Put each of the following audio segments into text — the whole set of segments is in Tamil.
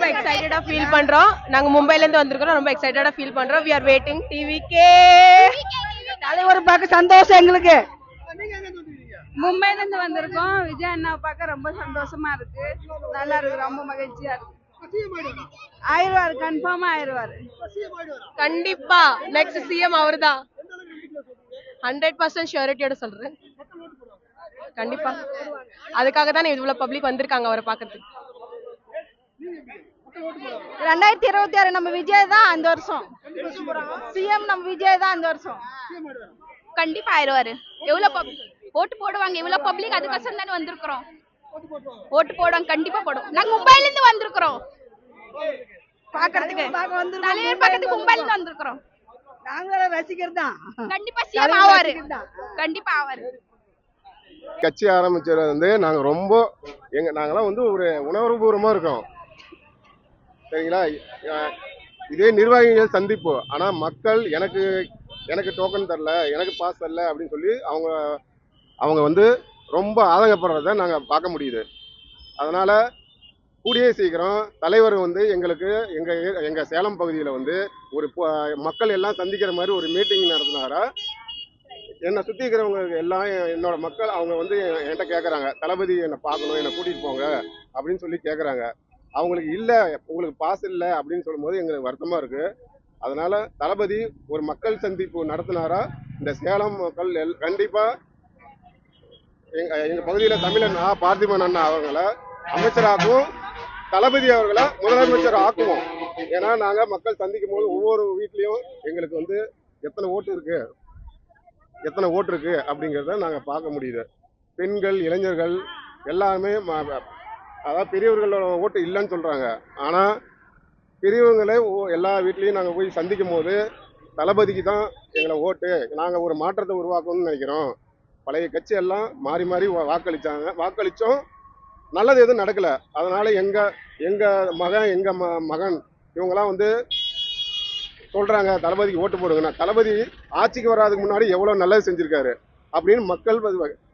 ரொம்ப எக்ஸைட்டடா ஃபீல் பண்றோம். நாங்க மும்பைல இருந்து வந்திருக்கோம் ரொம்ப எக்ஸைட்டடா ஃபீல் பண்றோம். வி ஆர் வெயிட்டிங் டிவிக்கே தலைவர் பார்க்க சந்தோஷம் எங்களுக்கு. மும்பைல இருந்து வந்திருக்கோம். விஜய் அண்ணாவை பார்க்க ரொம்ப சந்தோஷமா இருக்கு. நல்லா இருக்கு. ரொம்ப மகிழ்ச்சியா இருக்கு. ஆயிடுவாரு கன்ஃபார்மா ஆயிடுவாரு கண்டிப்பா. நெக்ஸ்ட் சிஎம் அவர்தான். ஹண்ட்ரட் பர்சன்ட் ஷூரிட்டியோட சொல்றேன். கண்டிப்பா. அதுக்காக தான் இவ்வளவு பப்ளிக் வந்திருக்காங்க அவரை பாக்குறதுக்கு ரெண்டாயிரத்தி இருபத்தி ஆறு நம்ம விஜய் தான் அந்த வருஷம். சிஎம் நம்ம விஜய் தான் அந்த வருஷம். கண்டிப்பா ஆயிடுவாரு. எவ்வளவு ஓட்டு போடுவாங்க இவ்வளவு பப்ளிக் அதுக்கோசரம் தானே வந்திருக்கிறோம். ஓட்டு போடுவாங்க கண்டிப்பா போடுவோம் நாங்க மும்பைல இருந்து வந்திருக்கிறோம். பாக்குறதுக்கு. தலைவர் பக்கத்துக்கு மும்பைல இருந்து வந்திருக்கிறோம். நாங்களும் ரசிகர் தான். கண்டிப்பா சிஎம் ஆவாரு. கண்டிப்பா ஆவாரு. கட்சி ஆரம்பிச்சது வந்து நாங்கள் ரொம்ப எங்க நாங்களாம் வந்து ஒரு உணர்வுபூர்வமாக இருக்கோம். சரிங்களா? இதே நிர்வாகிகள் சந்திப்பு. ஆனால் மக்கள் எனக்கு எனக்கு டோக்கன் தரல எனக்கு பாஸ் தரல அப்படின்னு சொல்லி அவங்க அவங்க வந்து ரொம்ப ஆதங்கப்படுறத நாங்கள் பார்க்க முடியுது. அதனால் கூடிய சீக்கிரம் தலைவர் வந்து எங்களுக்கு எங்கள் எங்கள் சேலம் பகுதியில் வந்து ஒரு மக்கள் எல்லாம் சந்திக்கிற மாதிரி ஒரு மீட்டிங் நடத்தினாரா என்னை சுற்றி இருக்கிறவங்க எல்லாம் என்னோடய என்னோட மக்கள் அவங்க வந்து என்கிட்ட கேட்குறாங்க தளபதி என்னை பார்க்கணும் என்னை கூட்டிகிட்டு போங்க அப்படின்னு சொல்லி கேட்குறாங்க அவங்களுக்கு இல்லை உங்களுக்கு பாஸ் இல்லை அப்படின்னு சொல்லும்போது எங்களுக்கு வருத்தமாக இருக்குது அதனால் தளபதி ஒரு மக்கள் சந்திப்பு நடத்தினாரா? இந்த சேலம் மக்கள் எல் கண்டிப்பாக எங்கள் எங்கள் பகுதியில் தமிழன் ஆ பார்த்திபன் அண்ணா அவங்களை அமைச்சராகவும் தளபதி அவர்களை முதலமைச்சர் ஆக்குவோம். ஏன்னா நாங்கள் மக்கள் சந்திக்கும் போது ஒவ்வொரு வீட்லேயும் எங்களுக்கு வந்து எத்தனை ஓட்டு இருக்கு? எத்தனை ஓட்டு இருக்கு அப்படிங்கிறத நாங்கள் பார்க்க முடியுது. பெண்கள் இளைஞர்கள் எல்லாருமே அதான் பெரியவர்களோட ஓட்டு இல்லைன்னு சொல்கிறாங்க ஆனால் பெரியவங்களே ஓ- எல்லா வீட்லேயும் நாங்கள் போய் சந்திக்கும் போது தளபதிக்கு தான் எங்களை ஓட்டு. நாங்கள் ஒரு மாற்றத்தை உருவாக்கணும்னு நினைக்கிறோம். பழைய கட்சி எல்லாம் மாறி மாறி வா- வாக்களித்தோம் நல்லது எதுவும் நடக்கலை. அதனால் எங்கள் எங்கள் மகன் எங்கள் ம மகன் இவங்கெல்லாம் வந்து சொல்கிறாங்க தளபதிக்கு ஓட்டு போடுங்கன்னா தளபதி ஆட்சிக்கு வராதுக்கு முன்னாடி எவ்வளோ நல்லது செஞ்சுருக்காரு அப்படின்னு மக்கள்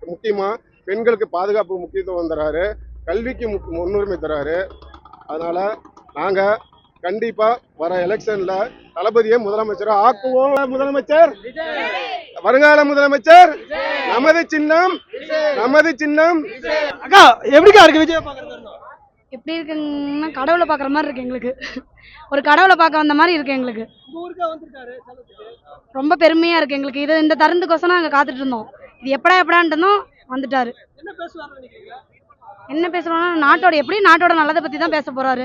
முக்கியமாக பெண்களுக்கு பாதுகாப்பு முக்கியத்துவம் தராரு. கல்விக்கு முக் முன்னுரிமை தராரு. அதனால் நாங்கள் கண்டிப்பாக வர எலெக்ஷனில் தளபதியை முதலமைச்சராக ஆக்குவோம். முதலமைச்சர் வருங்கால முதலமைச்சர்! நமது சின்னம்! நமது சின்னம்! அக்கா எப்படிக்கா இருக்கு விஜய் எப்படி இருக்குங்கன்னா கடவுளை பார்க்குற மாதிரி இருக்கு எங்களுக்கு. ஒரு கடவுளை பார்க்க வந்த மாதிரி இருக்கு எங்களுக்கு. ரொம்ப பெருமையா இருக்கு எங்களுக்கு. இது இந்த தருந்துக்கோசம் நாங்கள் காத்துட்டு இருந்தோம். இது எப்படா எப்படான்ட்டு இருந்தோம் வந்துட்டாரு. என்ன பேசுறோம்னா நாட்டோட எப்படி நாட்டோட நல்லதை பத்தி தான் பேச போறாரு.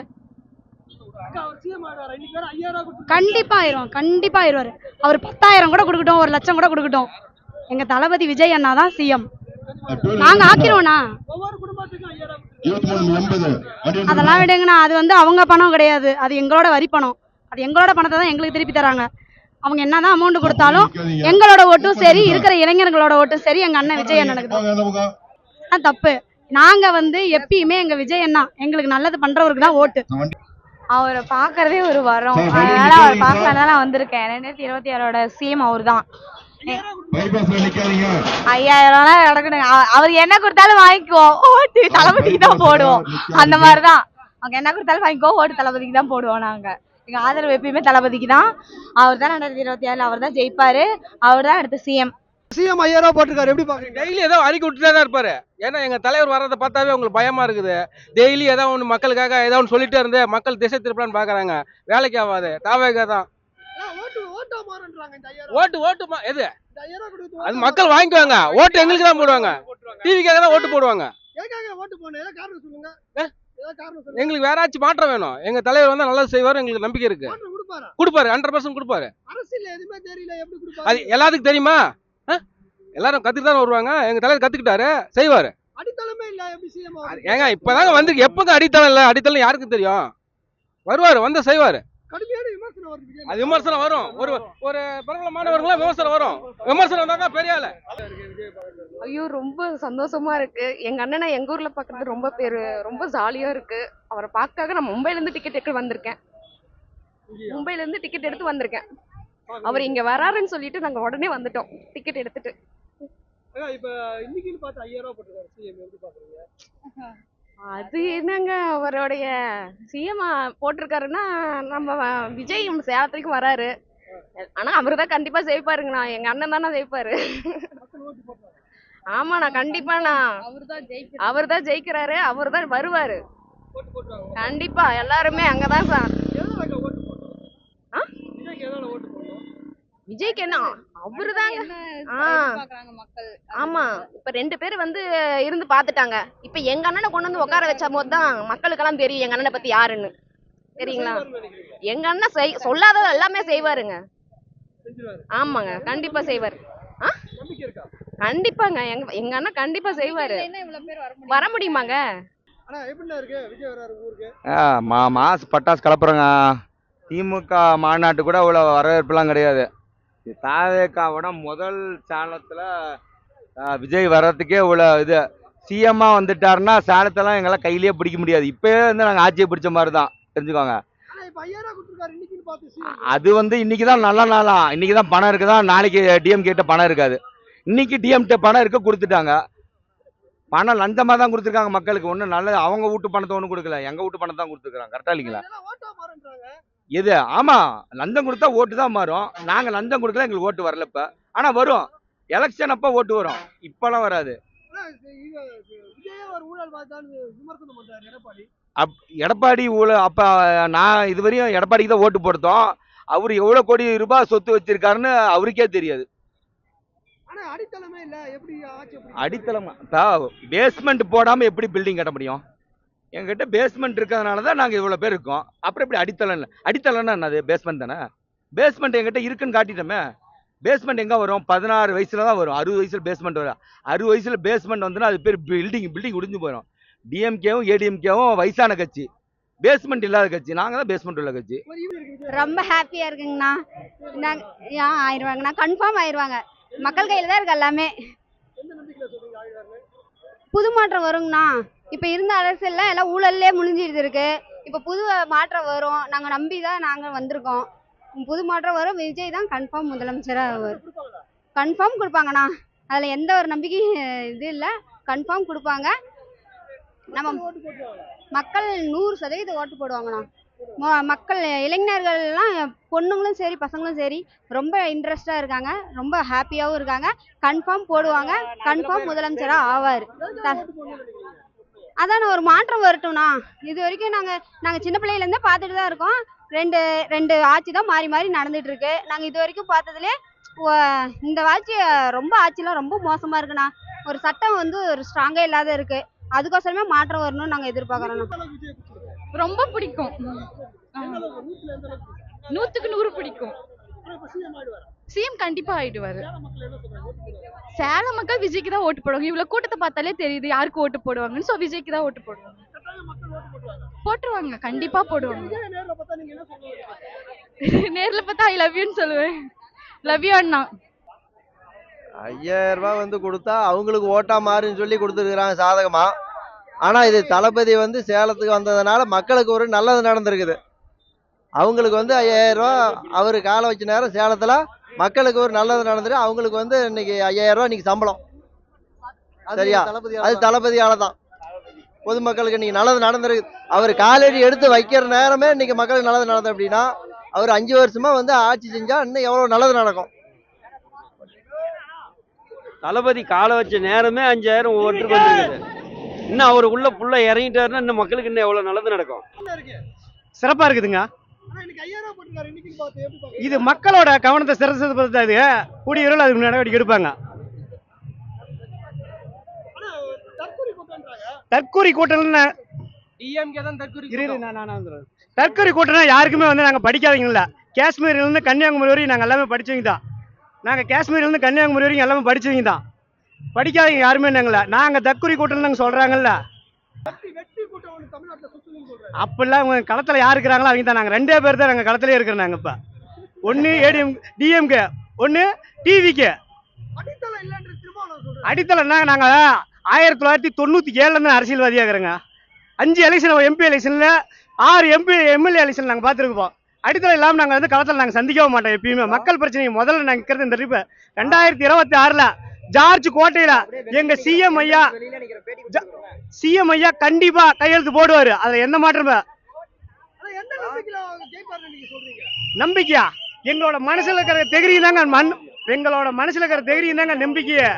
கண்டிப்பா ஆயிரும் கண்டிப்பா ஆயிடுவாரு அவர் பத்தாயிரம் கூட கொடுக்கட்டும் ஒரு லட்சம் கூட கொடுக்கட்டும். எங்க தளபதி விஜய் அண்ணா தான் சிஎம் நாங்க எண்பது அதெல்லாம் விடுங்கண்ணா அது வந்து அவங்க பணம் கிடையாது. அது எங்களோட வரி பணம். அது எங்களோட பணத்தை தான் எங்களுக்கு திருப்பி தராங்க. அவங்க என்னதான் அமௌண்ட் கொடுத்தாலும் எங்களோட ஓட்டும் சரி இருக்கிற இளைஞர்களோட ஓட்டும் சரி எங்க அண்ணன் விஜய் அண்ணனுக்கு தான். தப்பு. நாங்க வந்து எப்பயுமே எங்க விஜய் அண்ணா எங்களுக்கு நல்லது பண்றவருக்கு தான் ஓட்டு. அவரை பாக்குறதே ஒரு வரம். அதனால அவர் நான் வந்திருக்கேன். ரெண்டாயிரத்தி இருபத்தி ஆறோட சிஎம் அவர் தான். ஐயாயிரம் அவ- அவர் என்ன கொடுத்தாலும் வாங்கிக்குவோம் ஓட்டு தளபதிக்கு தான் போடுவோம். அந்த மாதிரிதான். அவங்க என்ன கொடுத்தாலும் வாங்கிக்கோ. ஓட்டு தளபதிக்கு தான் போடுவோம் நாங்க. எங்க ஆதரவு எப்பயுமே தளபதிக்கு தான். அவர் தான் ரெண்டாயிரத்தி இருபத்தி ஆறுல அவர் தான் ஜெயிப்பாரு. அவர் தான் அடுத்த சிஎம் சிஎம் ரூபாய் போட்டிருக்காரு. எப்படி பாக்குறீங்க டெய்லி ஏதோ அறிக்கை விட்டுட்டே தான் இருப்பாரு. ஏன்னா எங்க தலைவர் வர்றதை பார்த்தாவே உங்களுக்கு பயமா இருக்குது. டெய்லி ஏதோ ஒன்று மக்களுக்காக ஏதோ ஒன்று சொல்லிட்டே இருந்து மக்கள் திசை திருப்பலான்னு பாக்குறாங்க. வேலைக்கு ஆகாது. தாவேகா தான். ஓட்டு ஓட்டா எது? இந்த ஐயாயிரம் ரூபாய் கொடுத்து அது மக்கள் வாங்கிக்குவாங்க. ஓட்டு எங்களுக்கு தான் போடுவாங்க. டிவிக்காக தான் ஓட்டு போடுவாங்க. எங்களுக்கு வேறாச்சும் மாற்றம் வேணும். எங்க தலைவர் வந்து நல்லது செய்வார் எங்களுக்கு நம்பிக்கை இருக்கு. கொடுப்பாரா? ஹண்ட்ரட் பர்சன்ட் கொடுப்பாரு? அது எல்லாத்துக்கும் தெரியுமா? எல்லாரும் கத்துட்டு தான் வருவாங்க. எங்க தலைவர் கத்துக்கிட்டாரு. செய்வாரு. அடித்தளமே இல்ல ஏங்க இப்பதாங்க வந்து எப்பங்க அடித்தளம் இல்ல? அடித்தளம் யாருக்கு தெரியும்? வருவாரு வந்து செய்வாரு. அது விமர்சனம் வரும். ஒரு ஒரு பிரபலமானவர்களா விமர்சனம் வரும். விமர்சனம் வந்தா தான் பெரிய ஆளு. ஐயோ ரொம்ப சந்தோஷமா இருக்கு. எங்க அண்ணனை எங்க ஊர்ல பாக்குறது ரொம்ப பேரு ரொம்ப ஜாலியா இருக்கு. அவரை பார்க்காக நான் மும்பைல இருந்து டிக்கெட் எடுத்து வந்திருக்கேன். மும்பைல இருந்து டிக்கெட் எடுத்து வந்திருக்கேன். அவர் இங்க வராருன்னு சொல்லிட்டு நாங்க உடனே வந்துட்டோம். டிக்கெட் எடுத்துட்டு. இப்ப இன்னைக்குன்னு பார்த்து ஐயாயிரம் ரூபாய் போட்டிருக்காரு சிஎம் எப்படி பாக்குறீங்க? அது என்னங்க அவருடைய சிஎம் போட்டிருக்காருன்னா நம்ம விஜய் சேலத்துக்கு வராரு. ஆனா அவரு தான் கண்டிப்பா ஜெயிப்பாருங்கண்ணா எங்க அண்ணன் தானே ஜெயிப்பாரு. ஆமாண்ணா கண்டிப்பாண்ணா அவர் தான் ஜெயிக்கிறாரு. அவர் தான் வருவாரு. கண்டிப்பா எல்லாருமே அங்கதான் சார் எதனால ஓட்டு போட்டோம் ஆ? விஜய்க்கு எதனால ஓட்டு போட்டோம் விஜய்க்கு என்ன? அவரு. ஆமா. இப்ப ரெண்டு பேர் வந்து இருந்து பாத்துட்டாங்க. இப்ப எங்க அண்ணனை கொண்டு வந்து உட்கார வச்ச போது தான் மக்களுக்கெல்லாம் தெரியும் எங்க அண்ணனை பத்தி யாருன்னு. சரிங்களா எங்க அண்ணன் செய் சொல்லாதது எல்லாமே செய்வாருங்க. ஆமாங்க. கண்டிப்பா செய்வாரு. கண்டிப்பாங்க. எங்க எங்க அண்ணன் கண்டிப்பா செய்வாரு. வர முடியுமாங்க? ஆனா எப்படிண்ணா இருக்கு? விஜய் வராரு ஊருக்கு. மா மாசு பட்டாசு கலப்புறங்க. திமுக மாநாட்டு கூட இவ்வளோ வரவேற்புலாம் கிடையாது. தாவேக்காவோட முதல் சேலத்தில் விஜய் வர்றதுக்கே இவ்வளோ இது. சிஎம்மாக வந்துட்டாருன்னா சேலத்தெல்லாம் எங்களால் கையிலேயே பிடிக்க முடியாது. இப்போயே வந்து நாங்கள் ஆட்சியை பிடிச்ச மாதிரி தான் தெரிஞ்சுக்கோங்க. அது வந்து இன்னைக்கு தான் நல்ல நாளா. இன்னைக்கு தான் பணம் இருக்குதா? நாளைக்கு டிஎம் கிட்ட பணம் இருக்காது. இன்னைக்கு டிஎம்கிட்ட பணம் இருக்க கொடுத்துட்டாங்க. பணம் லஞ்சமாக தான் கொடுத்துருக்காங்க மக்களுக்கு. ஒன்றும் நல்ல அவங்க வீட்டு பணத்தை ஒன்றும் கொடுக்கல. எங்கள் வீட்டு பணத்தை தான் கொடுத்துருக்காங்க கரெக்டாக இல்லைங்களா? எது ஆமா லஞ்சம் கொடுத்தா ஓட்டு தான் மாறும். நாங்க லஞ்சம் கொடுக்கல எங்களுக்கு ஓட்டு வரல இப்ப. ஆனா வரும். எலெக்ஷன் அப்ப ஓட்டு வரும். இப்பெல்லாம் வராது. ஊழல் அப் எடப்பாடி ஊழ அப்ப நான் இதுவரையும் எடப்பாடிக்கு தான் ஓட்டு போட்டோம். அவர் எவ்வளவு கோடி ரூபாய் சொத்து வச்சிருக்காருன்னு அவருக்கே தெரியாது. அடித்தளமே பேஸ்மெண்ட் போடாம எப்படி பில்டிங் கட்ட முடியும்? எங்ககிட்ட பேஸ்மெண்ட் இருக்கிறதுனால தான் நாங்கள் இவ்வளோ பேர் இருக்கோம். அப்புறம் எப்படி அடித்தளம் இல்லை? அடித்தளம்னா என்னது? பேஸ்மெண்ட் தானே? பேஸ்மெண்ட் எங்கிட்ட இருக்குன்னு காட்டிட்டோமே. பேஸ்மெண்ட் எங்கே வரும்? பதினாறு வயசுல தான் வரும். அறுபது வயசுல பேஸ்மெண்ட் வரும். அறுபது வயசுல பேஸ்மெண்ட் வந்துன்னா அது பேர் பில்டிங் பில்டிங் உடிஞ்சு போயிடும் டிஎம்கேவும் ஏடிஎம்கேவும் வயசான கட்சி. பேஸ்மெண்ட் இல்லாத கட்சி. நாங்கள் தான் பேஸ்மெண்ட் உள்ள கட்சி. ரொம்ப ஹாப்பியா இருக்குங்கண்ணா. நாங்க ஏன் ஆயிடுவாங்கண்ணா? கன்ஃபார்ம் ஆயிடுவாங்க. மக்கள் கையில தான் இருக்கு எல்லாமே. புது மாற்றம் வருங்கண்ணா. இப்ப இருந்த அரசியல்ல எல்லாம் ஊழல்லே முடிஞ்சிட்டு இருக்கு. இப்ப புது மாற்றம் வரும். நாங்க நம்பி தான் நாங்க வந்திருக்கோம். புது மாற்றம் வரும். விஜய் தான் கன்ஃபார்ம் முதலமைச்சரா வரும் கன்ஃபார்ம் கொடுப்பாங்கண்ணா. அதுல எந்த ஒரு நம்பிக்கையும் இது இல்ல. கன்ஃபார்ம் கொடுப்பாங்க. நம்ம மக்கள் நூறு சதவீதம் ஓட்டு போடுவாங்கண்ணா. மக்கள் இளைஞர்கள்லாம் பொண்ணுங்களும் சரி பசங்களும் சரி ரொம்ப இன்ட்ரெஸ்டா இருக்காங்க. ரொம்ப ஹாப்பியாவும் இருக்காங்க. கன்ஃபார்ம் போடுவாங்க. கன்ஃபார்ம் முதலமைச்சரா ஆவார். அதான் ஒரு மாற்றம் வரட்டும்ண்ணா. இது வரைக்கும் நாங்க நாங்க சின்ன பிள்ளையில இருந்தே பார்த்துட்டு தான் இருக்கோம். ரெண்டு ரெண்டு ஆட்சி தான் மாறி மாறி நடந்துட்டு இருக்கு நாங்க இது வரைக்கும் பார்த்ததுலே இந்த ஆட்சி ரொம்ப ஆட்சிலாம் ரொம்ப மோசமா இருக்குண்ணா. ஒரு சட்டம் வந்து ஒரு ஸ்ட்ராங்கா இல்லாத இருக்கு. அதுக்கோசரமே மாற்றம் வரணும்னு நாங்க எதிர்பார்க்கறோம்ண்ணா. ரொம்ப பிடிக்கும். நூத்துக்கு நூறு பிடிக்கும். சிஎம் கண்டிப்பா ஆயிடுவாரு. சேலம் மக்கள் விஜய்க்கு தான் ஓட்டு போடுவாங்க. இவ்வளவு கூட்டத்தை பார்த்தாலே தெரியுது யாருக்கு ஓட்டு போடுவாங்கன்னு. சோ விஜய்க்கு தான் ஓட்டு போடுவாங்க. போட்டுருவாங்க. கண்டிப்பா போடுவாங்க. பார்த்தா நேர்ல பார்த்தா ஐ லவ் யூன்னு சொல்லுவேன். லவ் யூ அண்ணா. ஐயாயிரம் ரூபாய் வந்து கொடுத்தா அவங்களுக்கு ஓட்டா மாறுன்னு சொல்லி கொடுத்துருக்குறாங்க சாதகமா. ஆனா இது தளபதி வந்து சேலத்துக்கு வந்ததுனால மக்களுக்கு ஒரு நல்லது நடந்திருக்குது. அவங்களுக்கு வந்து ஐயாயிரம் ரூபாய் அவர் காலை வச்ச நேரம் சேலத்துல மக்களுக்கு ஒரு நல்லது நடந்துரு அவங்களுக்கு வந்து இன்னைக்கு ஐயாயிரம் ரூபாய் இன்னைக்கு சம்பளம். சரியா? அது தளபதியால தான் பொதுமக்களுக்கு இன்னைக்கு நல்லது நடந்திருக்கு. அவர் காலடி எடுத்து வைக்கிற நேரமே இன்னைக்கு மக்களுக்கு நல்லது நடந்தது அப்படின்னா அவர் அஞ்சு வருஷமா வந்து ஆட்சி செஞ்சா இன்னும் எவ்வளவு நல்லது நடக்கும்? தளபதி காலை வச்ச நேரமே அஞ்சாயிரம் ஒவ்வொருத்தருக்கு வந்துருக்குது. இன்னும் அவர் உள்ள புள்ள இறங்கிட்டாருன்னா இன்னும் மக்களுக்கு இன்னும் எவ்வளவு நல்லது நடக்கும்? சிறப்பா இருக்குதுங்க. இது மக்களோட கவனத்தை சிறசது பார்த்து அது கூடிய விரைவில் அதுக்கு நடவடிக்கை எடுப்பாங்க. ஆனா தற்கொலை கூட்டம்ன்றாங்க. தற்கூரி கூட்டம்னு யாருக்குமே வந்து நாங்கள் படிக்காதீங்கல்ல. காஷ்மீர்லேருந்து கன்னியாகுமரி வரைக்கும் நாங்கள் எல்லாமே படிச்சவங்க தான். நாங்கள் காஷ்மீர்லேருந்து கன்னியாகுமரி வரைக்கும் எல்லாமே படிச்சவங்க தான். படிக்காதவங்க யாருமே நாங்கள நாங்க தக்குரி கூட்டம்னு கூட்டம் சொல்றாங்கல்ல. அப்படிலாம் அவங்க களத்தில் யார் இருக்கிறாங்களோ அவங்க தான் நாங்கள் ரெண்டே பேர் தான் நாங்கள் களத்திலே இருக்கிறோம் நாங்கள் இப்போ. ஒன்று ஏடிஎம் டிஎம்கே ஒன்று டிவிக்கு அடித்தளம் நாங்கள் ஆயிரத்தி தொள்ளாயிரத்தி தொண்ணூற்றி ஏழுலேருந்து அரசியல்வாதியாக இருக்கிறோங்க அஞ்சு எலெக்ஷன் எம்பி எலெக்ஷனில் ஆறு எம்பி எம்எல்ஏ எலெக்ஷன் நாங்கள் பார்த்துருப்போம் அடித்தள இல்லாமல் நாங்கள் வந்து களத்தில் நாங்கள் சந்திக்கவே மாட்டோம் எப்பயுமே. மக்கள் பிரச்சனை முதல்ல நாங்கள் இருக்கிறது இந்த ட்ரிப்பு ரெண்டாயிரத்தி இருபத்தி ஆறில் ஜார்ஜ் கோட்டையில எங்க சிஎம் ஐயா சிஎம் ஐயா கண்டிப்பா கையெழுத்து போடுவாரு. அதுல எந்த மாற்றமே நம்பிக்கையா? எங்களோட மனசுல இருக்கிற தைரியம் தாங்க மண். எங்களோட மனசுல இருக்கிற தைரியம் தாங்க நம்பிக்கையே.